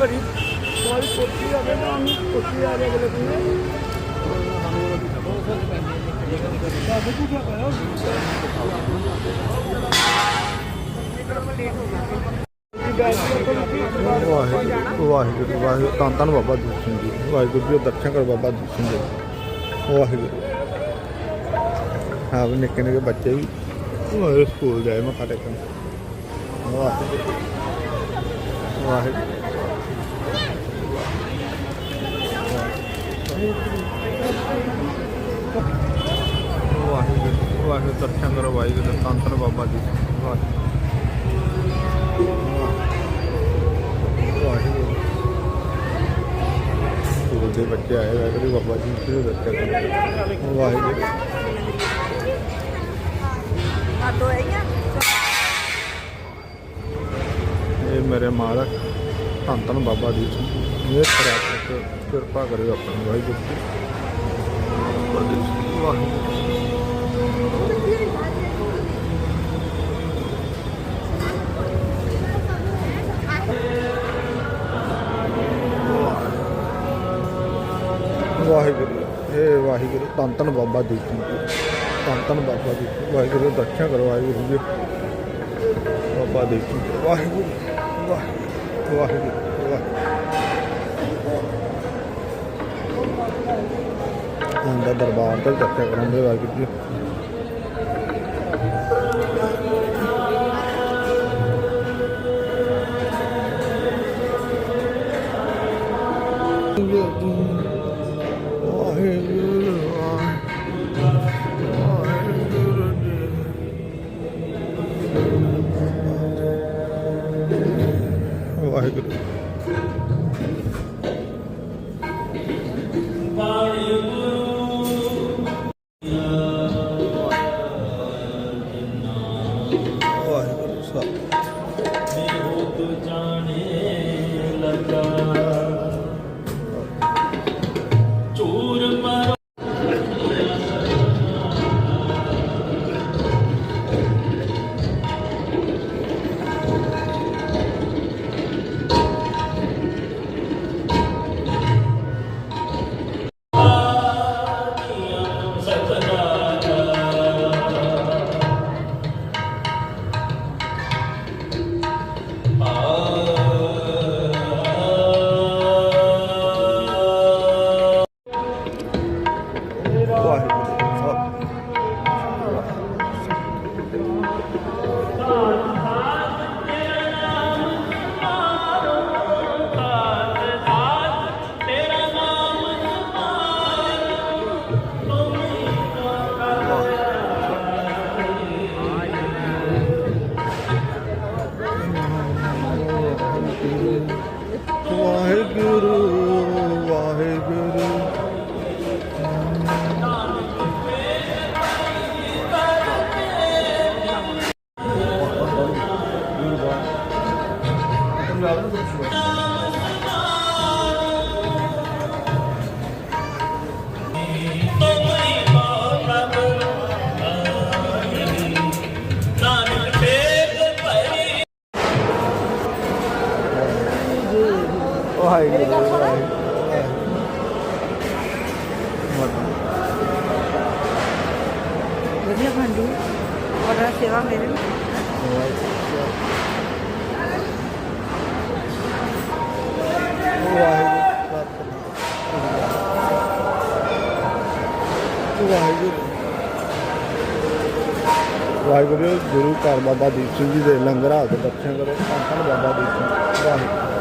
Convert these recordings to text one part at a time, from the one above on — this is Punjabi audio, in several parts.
ਘੜੀ ਕੋਈ ਕੋਠੀ ਆਵੇ ਨਾ ਉਹਨੂੰ ਕੋਠੀ ਆ ਜਾਵੇ ਅਗਲੇ ਦਿਨ। ਵਾਹਿਗੁਰੂ ਵਾਹਿਗੁਰੂ ਵਾਹਿਗੁਰੂ, ਤਾਂ ਤਾਂ ਬਾਬਾ ਦੀਪ ਸਿੰਘ ਜੀ। ਵਾਹਿਗੁਰੂ ਜੀ, ਦਰਸ਼ਨ ਕਰ ਬਾਬਾ ਦੀਪ ਸਿੰਘ ਜੀ। ਵਾਹਿਗੁਰੂ। ਹਾਂ ਵੀ ਨਿੱਕੇ ਨਿੱਕੇ ਬੱਚੇ ਵੀ। ਉਹ ਸਕੂਲ ਜਾਏ ਮੱਥਾ ਟੇਕਣ। ਵਾਹਿਗੁਰੂ ਵਾਹਿਗੁਰੂ। ਵਾਹਿਗੁਰੂ ਵਾਹਿਗੁਰੂ ਦਰਸ਼ਨ ਕਰੋ, ਵਾਹਿਗੁਰੂ ਤਾਂ ਤਾਂ ਬਾਬਾ ਦੀਪ ਸਿੰਘ ਜੀ ਵਾਹਿਗੁਰੂ ਵਾਹਿਗੁਰੂ ਸਕੂਲ ਦੇ ਬੱਚੇ ਆਏ ਵਾਹਿਗੁਰੂ ਬਾਬਾ ਜੀ ਨੂੰ ਦੱਸਿਆ ਕਰੋ। ਵਾਹਿਗੁਰੂ। ਇਹ ਮੇਰੇ ਮਾਲਕ ਧੰਨ ਧੰਨ ਬਾਬਾ ਜੀ। ਇਹ ਕਰਿਆ ਕਿਰਪਾ ਕਰਿਓ ਆਪਣੀ ਵਾਹਿਗੁਰੂ ਜੀ। ਵਾਹਿਗੁਰੂ ਵਾਹਿਗੁਰੂ ਇਹ ਵਾਹਿਗੁਰੂ, ਧੰਨ ਧੰਨ ਬਾਬਾ ਦੀਪ ਸਿੰਘ ਜੀ ਧੰਨ ਧੰਨ ਬਾਬਾ ਜੀ ਵਾਹਿਗੁਰੂ ਦਰਸ਼ਨ ਕਰੋ ਵਾਹਿਗੁਰੂ ਜੀ। ਬਾਬਾ ਦੀਪ ਸਿੰਘ ਜੀ। ਵਾਹਿਗੁਰੂ ਵਾਹਿਗੁਰੂ ਵਾਹਿਗੁਰੂ। ਆਂਦਾ ਦਰਬਾਰ ਤੇ ਦਰਸ਼ਨ ਕਰਾਂਗੇ ਵਾਹਿਗੁਰੂ ਜੀ ਵਾਹਿਗੁਰੂ ਵਾਹਿਗੁਰੂ ਜੀ। ਵਾਹਿਗੁਰੂ। ਵਧੀਆ ਬਣਦੀ ਔਰ ਸੇਵਾ ਮੇਰੇ ਵਾਹਿਗੁਰੂ ਵਾਹਿਗੁਰੂ ਗੁਰੂ ਘਰ ਬਾਬਾ ਦੀਪ ਸਿੰਘ ਜੀ ਦੇ ਲੰਗਰ ਹਾਲ ਦੇ ਦਰਸ਼ਨ ਕਰੋ ਧੰਨ ਧੰਨ ਬਾਬਾ ਦੀਪ ਸਿੰਘ ਵਾਹਿਗੁਰੂ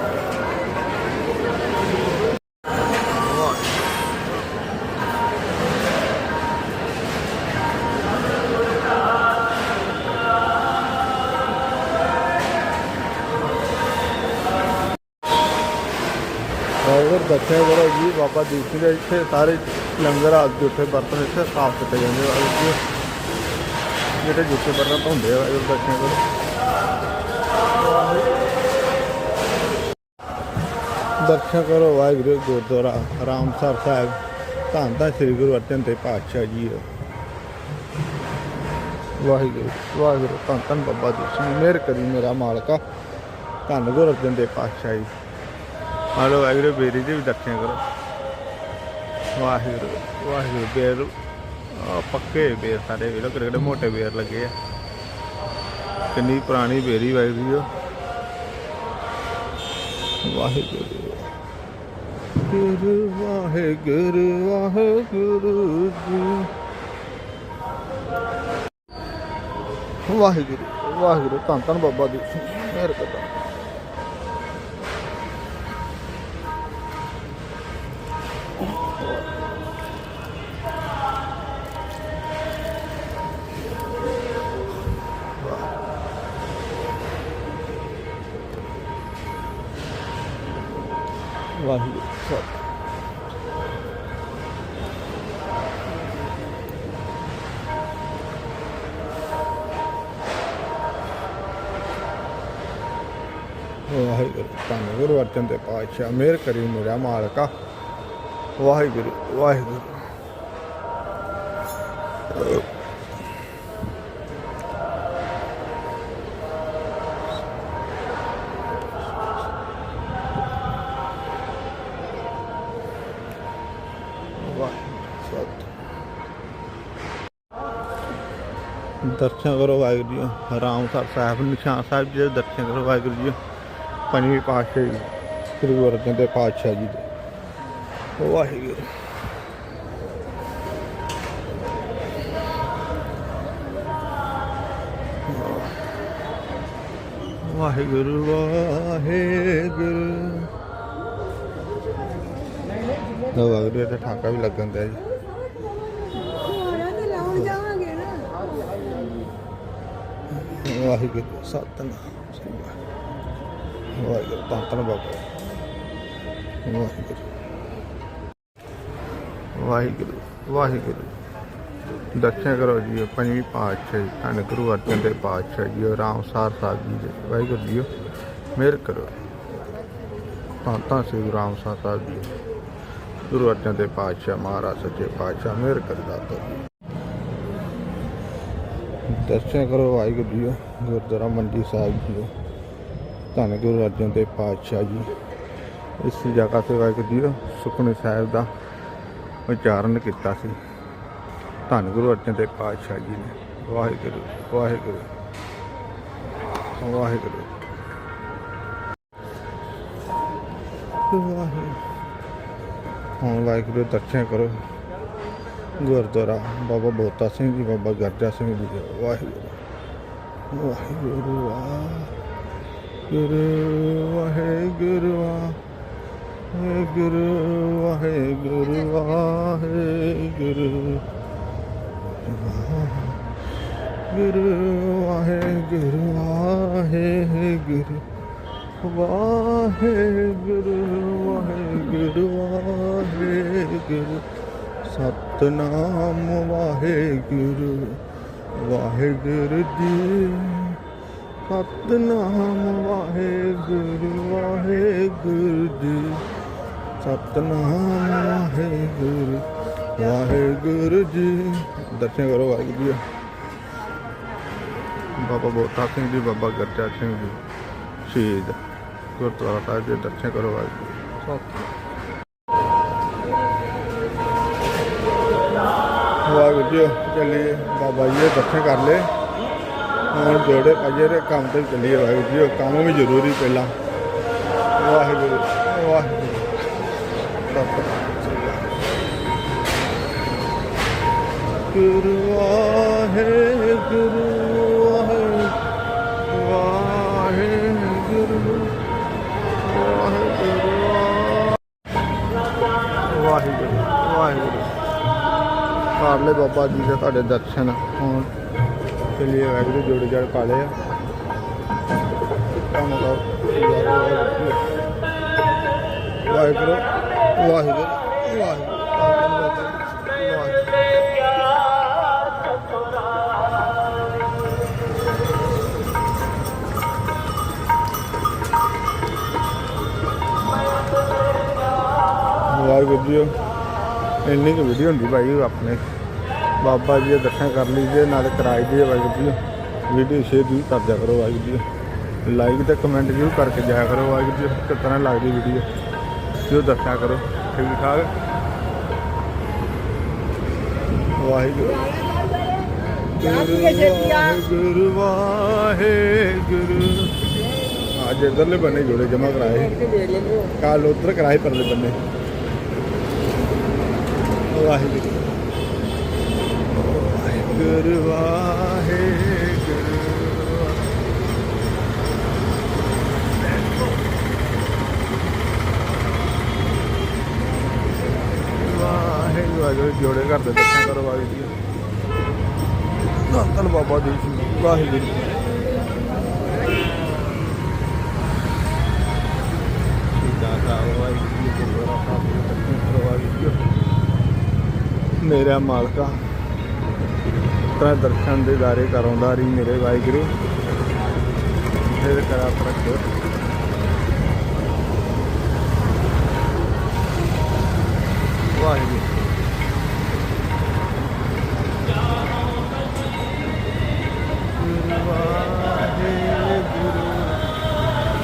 ਵਾਹਿਗੁਰੂ ਦਰਸ਼ਨ ਕਰੋ ਜੀ ਬਾਬਾ ਦੀਪ ਸਿੰਘ ਦੇ ਇੱਥੇ ਸਾਰੇ ਲੰਗਰ ਹਾਲ ਦੇ ਉੱਥੇ ਬਰਤਨ ਇੱਥੇ ਸਾਫ਼ ਕੀਤੇ ਜਾਂਦੇ ਵਾਹਿਗੁਰੂ ਜੀ ਜਿਹੜੇ ਜੁੱਤੇ ਬਰਤਨ ਧੋਂਦੇ ਆ ਵਾਹਿਗੁਰੂ ਦਰਸ਼ਨ ਕਰੋ ਦਰਸ਼ਨ ਕਰੋ ਵਾਹਿਗੁਰੂ ਗੁਰਦੁਆਰਾ, ਰਾਮਸਰ ਸਾਹਿਬ। ਧੰਨ ਧੰਨ ਸ੍ਰੀ ਗੁਰੂ ਅਰਜਨ ਦੇਵ ਪਾਤਸ਼ਾਹ ਜੀ ਵਾਹਿਗੁਰੂ ਵਾਹਿਗੁਰੂ, ਧੰਨ ਧੰਨ ਬਾਬਾ ਜੀ ਸਿੰਘ ਮਿਹਰ ਕਰੀ ਮੇਰਾ ਮਾਲਕਾ। ਧੰਨ ਗੁਰੂ ਅਰਜਨ ਦੇਵ ਪਾਤਸ਼ਾਹ ਜੀ। ਹਲੋ ਵਾਹਿਗੁਰੂ ਬੇਰੀ ਦੇ ਵੀ ਦਰਸ਼ਨ ਕਰੋ। ਵਾਹਿਗੁਰੂ ਵਾਹਿਗੁਰੂ, ਬੇਰ ਪੱਕੇ ਬੇਰ ਸਾਰੇ ਵੇਲੋ ਕਿਹੜੇ ਕਿਹੜੇ ਮੋਟੇ ਬੇਰ ਲੱਗੇ ਆ। ਕਿੰਨੀ ਪੁਰਾਣੀ ਬੇਰੀ ਵਾਹਿਗੁਰੂ ਜੀ ਵਾਹਿਗੁਰੂ ਗੁਰੂ ਵਾਹਿਗੁਰੂ ਵਾਹਿਗੁਰੂ ਜੀ। ਵਾਹਿਗੁਰੂ ਵਾਹਿਗੁਰੂ, ਧੰਨ ਧੰਨ ਬਾਬਾ ਜੀ। ਮਿਹਰ ਕਰਦਾ। ਵਾਹਿਗੁਰੂ ਸਤਿ ਵਾਹਿਗੁਰੂ ਧੰਨ ਗੁਰੂ ਅਰਜਨ ਦੇ ਪਾਤਸ਼ਾਹ ਮਿਹਰ ਕਰੀ ਮੇਰਾ ਮਾਲਕਾ। ਵਾਹਿਗੁਰੂ ਵਾਹਿਗੁਰੂ। ਦਰਸ਼ਨ ਕਰੋ ਵਾਹਿਗੁਰੂ ਜੀ ਰਾਮਸਰ ਸਾਹਿਬ ਸਾਹਿਬ ਨਿਸ਼ਾਨ ਸਾਹਿਬ ਜੀ ਦੇ ਦਰਸ਼ਨ ਕਰੋ ਵਾਹਿਗੁਰੂ ਜੀ ਪੰਜਵੀਂ ਪਾਤਸ਼ਾਹ ਜੀ, ਸ੍ਰੀ ਗੁਰੂ ਅਰਜਨ ਦੇਵ ਪਾਤਸ਼ਾਹ ਜੀ ਦੇ। ਵਾਹਿਗੁਰੂ। ਵਾਹਿਗੁਰੂ ਵਾਹਿਗੁਰੂ। ਵਾਹਿਗੁਰੂ ਦਾ ਠਾਕਾ ਵੀ ਲੱਗਣ ਦਿਆ ਜੀ। ਵਾਹਿਗੁਰੂ, ਸਤਨਾਮ, ਸ੍ਰੀ ਵਾਹਿਗੁਰੂ। ਵਾਹਿਗੁਰੂ, ਧੰਨ ਬਾਬਾ ਵਾਹਿਗੁਰੂ। ਵਾਹਿਗੁਰੂ ਵਾਹਿਗੁਰੂ। ਦਰਸ਼ਨ ਕਰੋ ਜੀ ਪੰਜਵੀਂ ਪਾਤਸ਼ਾਹ ਜੀ, ਧੰਨ ਗੁਰੂ ਅਰਜਨ ਦੇਵ ਪਾਤਸ਼ਾਹ ਜੀ ਰਾਮਸਾਰ ਸਾਹਿਬ ਜੀ ਦੇ। ਵਾਹਿਗੁਰੂ ਜੀ, ਮਿਹਰ ਕਰੋ। ਤਾਂ ਤਾਂ ਸ੍ਰੀ ਗੁਰੂ ਰਾਮਸਾਰ ਸਾਹਿਬ ਜੀ। ਗੁਰੂ ਅਰਜਨ ਦੇਵ ਪਾਤਸ਼ਾਹ, ਮਹਾਰਾਜ, ਸੱਚੇ ਪਾਤਸ਼ਾਹ, ਮਿਹਰ ਕਰਦਾ ਤੋ ਦਰਸ਼ਨ ਕਰੋ ਵਾਹਿਗੁਰੂ ਜੀ ਗੁਰਦੁਆਰਾ ਮੰਡੀ ਸਾਹਿਬ ਜੀ ਧੰਨ ਗੁਰੂ ਅਰਜਨ ਦੇਵ ਪਾਤਸ਼ਾਹ ਜੀ। ਇਸ ਜਗ੍ਹਾ ਤੇ ਵਾਹਿਗੁਰੂ ਜੀ ਸੁਖਨੇ ਸਾਹਿਬ ਦਾ ਉਚਾਰਨ ਕੀਤਾ ਸੀ। ਧੰਨ ਗੁਰੂ ਅਰਜਨ ਦੇਵ ਪਾਤਸ਼ਾਹ ਜੀ ਨੇ। ਵਾਹਿਗੁਰੂ ਵਾਹਿਗੁਰੂ ਵਾਹਿਗੁਰੂ। ਵਾਹਿਗੁਰੂ। ਹੁਣ ਵਾਹਿਗੁਰੂ ਦਰਸ਼ਨ ਕਰੋ। ਗੁਰਦੁਆਰਾ ਬਾਬਾ ਬੋਤਾ ਸਿੰਘ ਜੀ ਬਾਬਾ ਗਰਜਾ ਸਿੰਘ ਜੀ ਵਾਹਿਗੁਰੂ ਵਾਹਿਗੁਰੂ ਵਾਹਿਗੁਰੂ ਵਾਹਿਗੁਰੂ ਵਾਹਿਗੁਰੂ ਵਾਹਿਗੁਰੂ ਵਾਹਿਗੁਰੂ ਗੁਰੂ ਵਾਹਿਗੁਰੂ ਵਾਹਿਗੁਰੂ ਵਾਹਿਗੁਰੂ ਵਾਹਿਗੁਰੂ ਵਾਹਿਗੁਰੂ ਸਤਨਾਮ ਵਾਹਿਗੁਰੂ ਵਾਹਿਗੁਰੂ ਜੀ। ਸਤਨਾਮ ਵਾਹਿਗੁਰੂ ਵਾਹਿਗੁਰੂ ਜੀ। ਸਤਨਾਮ ਵਾਹਿਗੁਰੂ ਵਾਹਿਗੁਰੂ ਜੀ। ਦਰਸ਼ਨ ਕਰੋ ਵਾਹਿਗੁਰੂ ਜੀ। ਬਾਬਾ ਬੋਤਾ ਸਿੰਘ ਜੀ, ਬਾਬਾ ਗਰਜਾ ਸਿੰਘ ਜੀ, ਸ਼ਹੀਦ ਗੁਰਦੁਆਰਾ ਸਾਹਿਬ ਦੇ ਦਰਸ਼ਨ ਕਰੋ ਵਾਹਿਗੁਰੂ ਵਾਹਿਗੁਰੂ ਜੀ ਚੱਲੀਏ ਬਾਬਾ ਜੀ ਦੇ ਦਰਸ਼ਨ ਕਰ ਲਏ। ਹੁਣ ਜੋੜੇ ਪਾਈਏ ਦੇ ਕੰਮ ਤੇ ਚੱਲੀਏ ਵਾਹਿਗੁਰੂ ਜੀ ਕੰਮ ਵੀ ਜ਼ਰੂਰੀ ਪਹਿਲਾਂ। ਵਾਹਿਗੁਰੂ ਵਾਹਿਗੁਰੂ। ਗੁਰੂ ਵਾਹਿਗੁਰੂ ਵਾਹਿਗੁਰੂ ਕਰ ਬਾਬਾ ਜੀ ਦੇ ਤੁਹਾਡੇ ਦਰਸ਼ਨ ਹੁਣ ਚਲਿਏ ਵਾਹਿਗੁਰੂ ਜੋੜੇ ਜੜ ਪਾ ਲਏ ਆ ਕੰਮ ਕਰੋ ਵਾਹਿਗੁਰੂ ਵਾਹਿਗੁਰੂ ਵਾਹਿਗੁਰੂ ਵਾਹਿਗੁਰੂ ਵਾਹਿਗੁਰੂ ਜੀ ਇੰਨੀ ਕੁ ਵੀਡੀਓ ਹੁੰਦੀ ਭਾਈ ਆਪਣੇ ਬਾਬਾ ਜੀ ਦੇ ਦਰਸ਼ਨ ਕਰ ਲੀਜੀਏ ਨਾਲ ਕਰਾਈ ਦੇ ਵਾਹਿਗੁਰੂ ਜੀ। ਵੀਡੀਓ ਸ਼ੇਅਰ ਵੀ ਕਰ ਦਿਆ ਕਰੋ ਵਾਹਿਗੁਰੂ ਜੀ। ਲਾਈਕ ਤੇ ਕਮੈਂਟ ਜ਼ਰੂਰ ਕਰਕੇ ਜਾਇਆ ਕਰੋ ਵਾਹਿਗੁਰੂ ਜੀ, ਕਿਸ ਤਰ੍ਹਾਂ ਲੱਗਦੀ ਵੀਡੀਓ ਜੋ ਦਰਸ਼ਨ ਕਰੋ। ਠੀਕ ਠਾਕ? ਵਾਹਿਗੁਰੂ। ਗੁਰੂ ਵਾਹਿਗੁਰੂ। ਅੱਜ ਇਧਰਲੇ ਬੰਨੇ ਜੋੜੇ ਜਮਾ ਕਰਾਏ। ਕੱਲ ਉਧਰ ਕਰਾਏ ਪਰਲੇ ਬੰਨੇ। ਵਾਹਿਗੁਰੂ। ਵਾਹਿਗੁਰੂ ਵਾਹਿਗੁਰੂ ਵਾਹਿਗੁਰੂ ਜੋੜੇ ਘਰ ਦੇ ਦਰਸ਼ਨ ਕਰੋ ਵਾਹਿਗੁਰੂ ਧੰਨ ਧੰਨ ਬਾਬਾ ਦੀਪ ਸਿੰਘ ਜੀ, ਵਾਹਿਗੁਰੂ ਮੇਰਾ ਸਾਹਿਬ ਤੇਰਾ ਦਰਸ਼ਨ ਦੇ ਦਾਰੇ ਕਰਾਉਂਦਾਰੀ ਮੇਰੇ ਵਾਹਿਗੁਰੂ। ਫਿਰ ਕਰਾ ਪ੍ਰਗਟ ਵਾਹਿਗੁਰੂ। ਵਾਹਿਗੁਰੂ।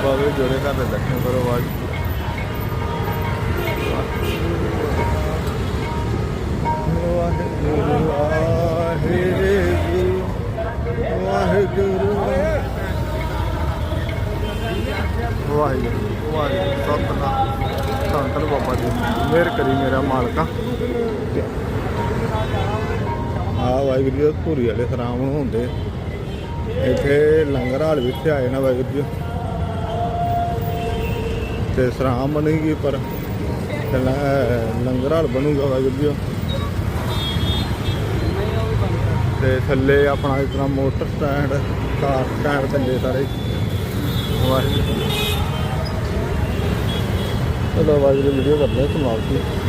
ਬਾਬੇ ਜੋੜੇ ਘਰ ਦੇ ਦਰਸ਼ਨ ਕਰੋ, ਵਾਹਿਗੁਰੂ। ਧੂਰੀ ਵਾਲੇ ਸਰਾਮ ਹੁੰਦੇ ਇੱਥੇ ਲੰਗਰ ਹਾਲ ਵਿੱਚ ਆਏ ਨਾ ਵਾਹਿਗੁਰੂ ਜੀ। ਤੇ ਸਰਾਮ ਬਣੇਗੀ, ਪਰ ਲੰਗਰ ਹਾਲ ਬਣੂਗਾ ਵਾਹਿਗੁਰੂ ਜੀ। ਤੇ ਥੱਲੇ ਆਪਣਾ ਇਸ ਤਰ੍ਹਾਂ ਮੋਟਰ ਸਟੈਂਡ, ਕਾਰ ਸਟੈਂਡ ਥੱਲੇ ਸਾਰੇ। ਵਾਹਿਗੁਰੂ ਚਲੋ ਵਾਹਿਗੁਰੂ ਵੀਡੀਓ ਕਰਦੇ ਹਾਂ ਸਮਾਪਤੀ।